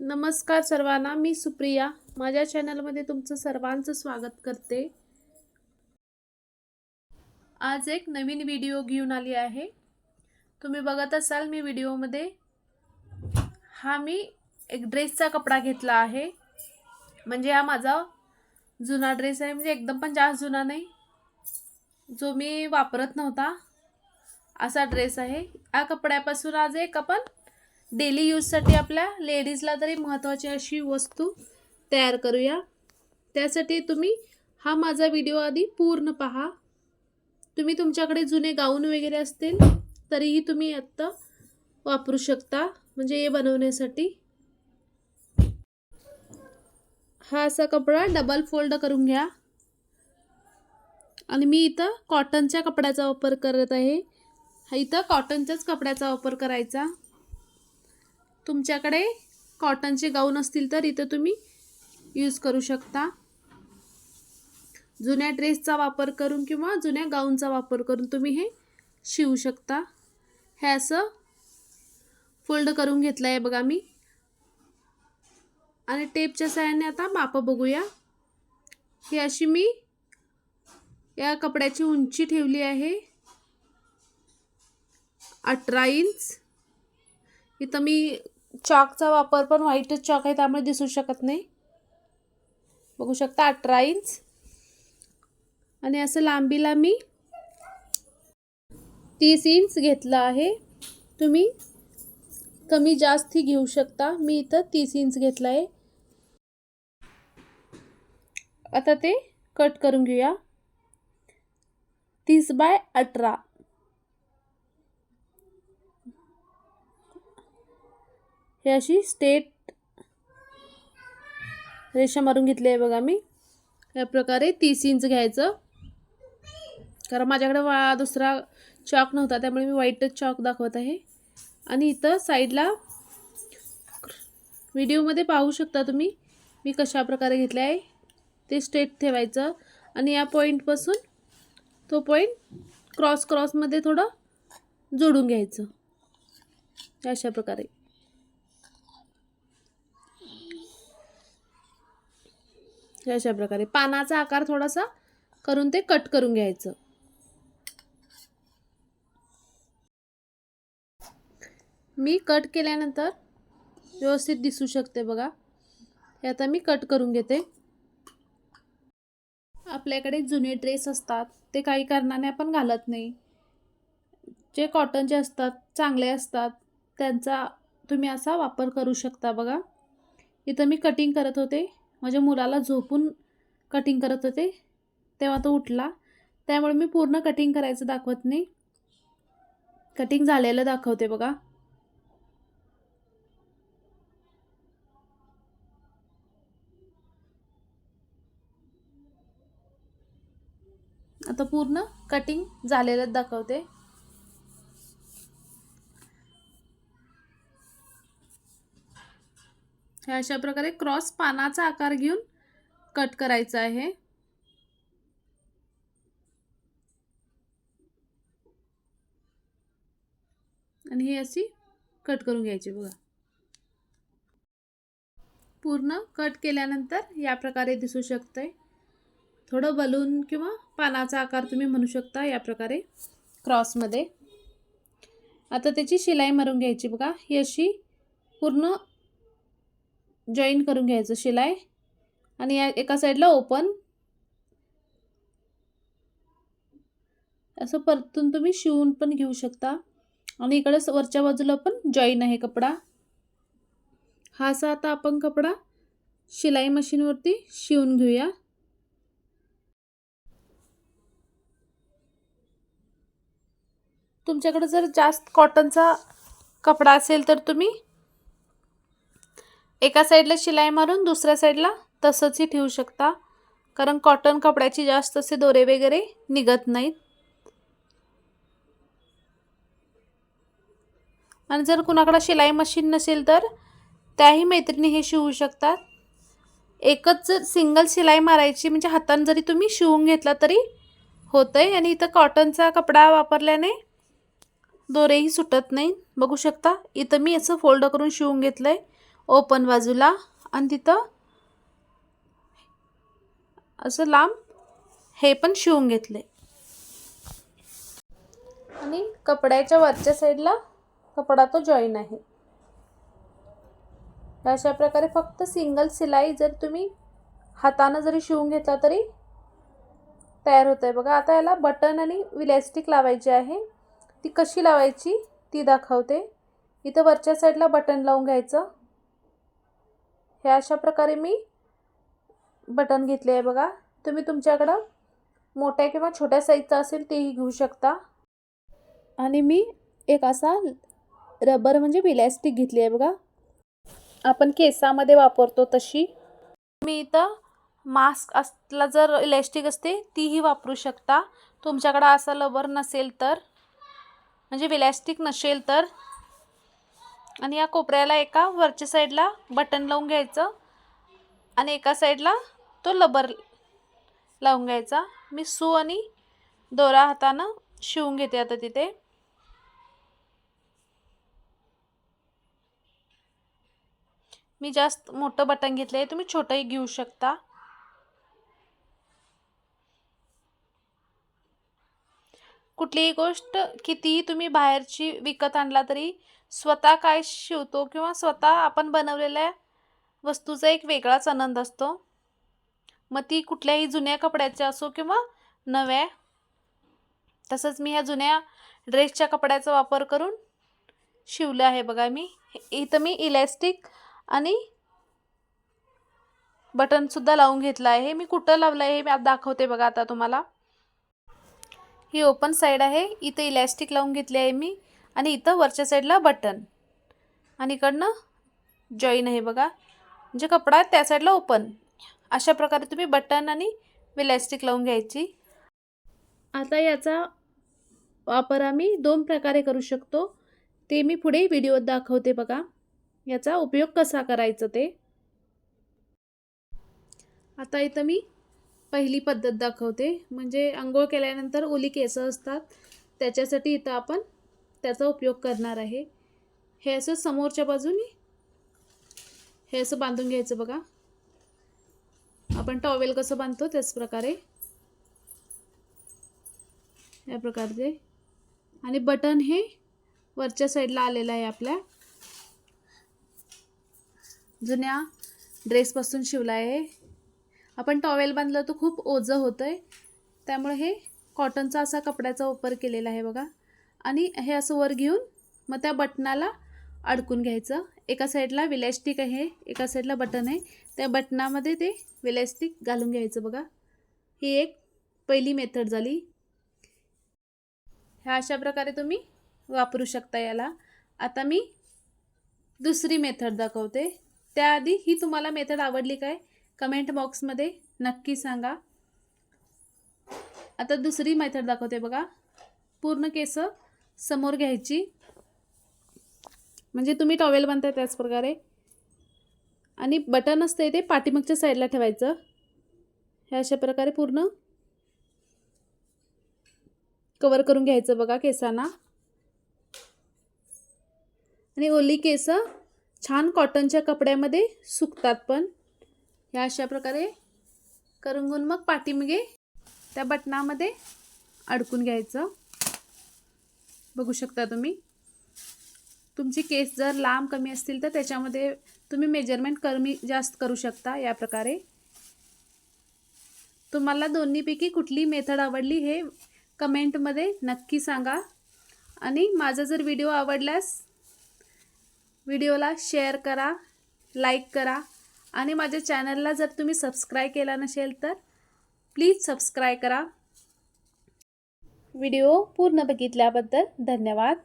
नमस्कार सर्वांना मी सुप्रिया. माझ्या चॅनलमध्ये तुमचं सर्वांचं स्वागत करते. आज एक नवीन व्हिडिओ घेऊन आली आहे. तुम्ही बघत असाल मी व्हिडिओमध्ये. हा मी एक ड्रेसचा कपडा घेतला आहे. म्हणजे हा माझा जुना ड्रेस आहे. म्हणजे एकदम पण जास्त जुना नाही. जो मी वापरत नव्हता. असा ड्रेस आहे. या कपड्यापासून आज एक आपण डेली यूजसाठी आपल्या लेडीजला तरी महत्त्वाची अशी वस्तू तयार करूया. त्यासाठी तुम्ही हा माझा व्हिडिओ आधी पूर्ण पहा. तुम्ही तुमच्याकडे जुने गाऊन वगैरे असतील तरीही तुम्ही आत्ता वापरू शकता. म्हणजे हे बनवण्यासाठी. हा असा कपडा डबल फोल्ड करून घ्या. आणि मी इथं कॉटनच्या कपड्याचा वापर करत आहे. हा इथं कॉटनच्याच कपड्याचा वापर करायचा. तुमच्याकडे कॉटनचे गाऊन असतील तर इथं तुम्ही यूज करू शकता. जुन्या ड्रेसचा वापर करून किंवा जुन्या गाऊनचा वापर करून तुम्ही हे शिवू शकता. हे असं फोल्ड करून घेतलं आहे बघा मी. आणि टेपच्या सहाय्याने आता मापं बघूया. ही अशी मी या कपड्याची उंची ठेवली आहे. अठरा इंच इथं मी चॉकचा वापर पण व्हाईटच चॉक आहे त्यामुळे दिसू शकत नाही. बघू शकता अठरा इंच. आणि असं लांबीला मी तीस इंच घेतलं आहे. तुम्ही कमी जास्ती घेऊ शकता. मी इथं तीस इंच घेतलं आहे. आता ते कट करून घेऊया. तीस बाय अठरा. हे अशी स्टेट रेषा मारून घेतली आहे बघा मी. या प्रकारे तीस इंच घ्यायचं. कारण माझ्याकडे वा दुसरा चॉक नव्हता त्यामुळे मी व्हाईटच चॉक दाखवत आहे. आणि इथं साईडला व्हिडिओमध्ये पाहू शकता तुम्ही मी कशा प्रकारे घेतले आहे. ते स्ट्रेट ठेवायचं. आणि या पॉईंटपासून तो पॉईंट क्रॉस क्रॉसमध्ये थोडं जोडून घ्यायचं. अशा प्रकारे. अशा प्रकारे. पानाचा आकार थोडासा करून ते कट करून घ्यायचं. मी कट केल्यानंतर व्यवस्थित दिसू शकते बघा. हे आता मी कट करून घेते. आपल्याकडे जुने ड्रेस असतात. ते काही कारणाने आपण घालत नाही. जे कॉटनचे असतात चांगले असतात त्यांचा तुम्ही असा वापर करू शकता बघा. इथं मी कटिंग करत होते. माझ्या मुलाला झोपून कटिंग करत होते. तेव्हा तो उठला. त्यामुळे मी पूर्ण कटिंग करायचं दाखवत नाही. कटिंग झालेलं दाखवते बघा. आता पूर्ण कटिंग झालेलं दाखवते. हे अशा प्रकारे क्रॉस पानाचा आकार घेऊन कट करायचा आहे. आणि ही अशी कट करून घ्यायची बघा. पूर्ण कट केल्यानंतर या प्रकारे दिसू शकते थोडं बलून किंवा पानाचा आकार तुम्ही म्हणू शकता या प्रकारे क्रॉसमध्ये आता त्याची शिलाई मारून घ्यायची बघा. ही अशी पूर्ण जॉईन करून घ्यायचं शिलाई. आणि या एका साईडला ओपन असं परतून तुम्ही शिवून पण घेऊ शकता. आणि इकडे वरच्या बाजूला पण जॉईन आहे कपडा. हा असा आता आपण कपडा शिलाई मशीनवरती शिवून घेऊया. तुमच्याकडे जर जास्त कॉटनचा कपडा असेल तर तुम्ही एका साईडला शिलाई मारून दुसऱ्या साईडला तसंचही ठेवू शकता. कारण कॉटन कपड्याची जास्त असे दोरे वगैरे निघत नाहीत. आणि जर कुणाकडं शिलाई मशीन नसेल तर त्याही मैत्रिणी हे शिवू शकतात. एकच जर सिंगल शिलाई मारायची म्हणजे हातानं जरी तुम्ही शिवून घेतला तरी होतं आहे आणि इथं कॉटनचा कपडा वापरल्याने दोरेही सुटत नाही बघू शकता इथं मी असं फोल्ड करून शिवून घेतलं आहे ओपन बाजूला आणि तिथं असं लांब हे पण शिवून घेतले. आणि कपड्याच्या वरच्या साईडला कपडा तो जॉईन आहे. अशा प्रकारे फक्त सिंगल सिलाई जर तुम्ही हातानं जरी शिवून घेतला तरी तयार होत आहे बघा आता याला बटन आणि इलॅस्टिक लावायची आहे. ती कशी लावायची ती दाखवते. इथं वरच्या साईडला बटन लावून घ्यायचं. हे अशा प्रकारे मी बटन घेतले आहे बघा. तुम्ही तुमच्याकडं मोठ्या किंवा छोट्या साईजचा असेल तेही घेऊ शकता. आणि मी एक असा रबर म्हणजे इलॅस्टिक घेतली आहे बघा. आपण केसामध्ये वापरतो तशी. मी इथं मास्क असला जर इलॅस्टिक असते तीही वापरू शकता. तुमच्याकडं असा लबर नसेल तर म्हणजे इलॅस्टिक नसेल तर आणि या कोपऱ्याला एका वरच्या साईडला बटन लावून घ्यायचं आणि एका साईडला तो लबर लावून घ्यायचा. मी सू आणि दोरा हातानं शिवून घेते आता तिथे. मी जास्त मोठं बटन घेतलं आहे तुम्ही छोटंही घेऊ शकता. कुठलीही गोष्ट कितीही तुम्ही बाहेरची विकत आणला तरी स्वतः काय शिवतो किंवा स्वतः आपण बनवलेल्या वस्तूचा एक वेगळाच आनंद असतो. मग ती कुठल्याही जुन्या कपड्याच्या असो किंवा नव्या तसंच मी ह्या जुन्या ड्रेसच्या कपड्याचा वापर करून शिवलं आहे बघा मी. इथं मी इलॅस्टिक आणि बटनसुद्धा लावून घेतलं आहे. मी कुठं लावलं आहे हे मी आता दाखवते बघा आता तुम्हाला. ही ओपन साईड आहे. इथं इलॅस्टिक लावून घेतली आहे मी आणि इथं वरच्या साईडला बटन. आणि इकडनं जॉईन आहे बघा. जे कपडा त्या साईडला ओपन. अशा प्रकारे तुम्ही बटन आणि इलॅस्टिक लावून घ्यायची. आता याचा वापर आम्ही दोन प्रकारे करू शकतो. ते मी पुढे व्हिडिओत दाखवते बघा. याचा उपयोग कसा करायचा ते. आता इथं मी पहिली पद्धत दाखवते. म्हणजे आंघोळ केल्यानंतर ओली केसं असतात. त्याच्यासाठी इथं आपण त्याचा उपयोग करणार आहे. हे असं समोरच्या बाजूने हे असं बांधून घ्यायचं बघा. आपण टॉवेल कसं बांधतो त्याच प्रकारे. या प्रकारचे. आणि बटन हे वरच्या साईडला आलेलं आहे आपल्या. जुन्या ड्रेसपासून शिवला आहे. आपण टॉवेल बांधलं तर खूप ओझं होतं आहे त्यामुळे हे कॉटनचा असा कपड्याचा वापर केलेला आहे बघा. आणि हे असं वर घेऊन मग त्या बटनाला अडकून घ्यायचं. एका साईडला विलॅस्टिक आहे एका साईडला बटन आहे. त्या बटनामध्ये ते विलॅस्टिक घालून घ्यायचं बघा. ही एक पहिली मेथड झाली. ह्या अशा प्रकारे तुम्ही वापरू शकता याला. आता मी दुसरी मेथड दाखवते. त्याआधी ही तुम्हाला मेथड आवडली काय? कमेंट बॉक्समध्ये नक्की सांगा. आता दुसरी मेथड दाखवते बघा. पूर्ण केस समोर घ्यायची. म्हणजे तुम्ही टॉवेल बांधताय त्याच प्रकारे. आणि बटन असते ते पाठीमागच्या साईडला ठेवायचं. हे अशा प्रकारे पूर्ण कवर करून घ्यायचं बघा केसांना. आणि ओली केस छान कॉटनच्या कपड्यामध्ये सुकतात पण. ह्या अशा प्रकारे करून घेऊन मग पाठीमागे त्या बटनामध्ये अडकून घ्यायचं. बघू शकता तुम्ही. तुमची केस जर लांब कमी असतील तर त्याच्यामध्ये तुम्ही मेजरमेंट कमी जास्त करू शकता या प्रकारे. तुम्हाला दोन्हीपैकी कुठली मेथड आवडली हे कमेंटमध्ये नक्की सांगा. आणि माझा जर व्हिडिओ आवडल्यास व्हिडिओला शेअर करा लाईक करा. आणि माझ्या चॅनलला जर तुम्ही सबस्क्राईब केला नसेल तर प्लीज सबस्क्राईब करा. व्हिडिओ पूर्ण बघितल्याबद्दल धन्यवाद.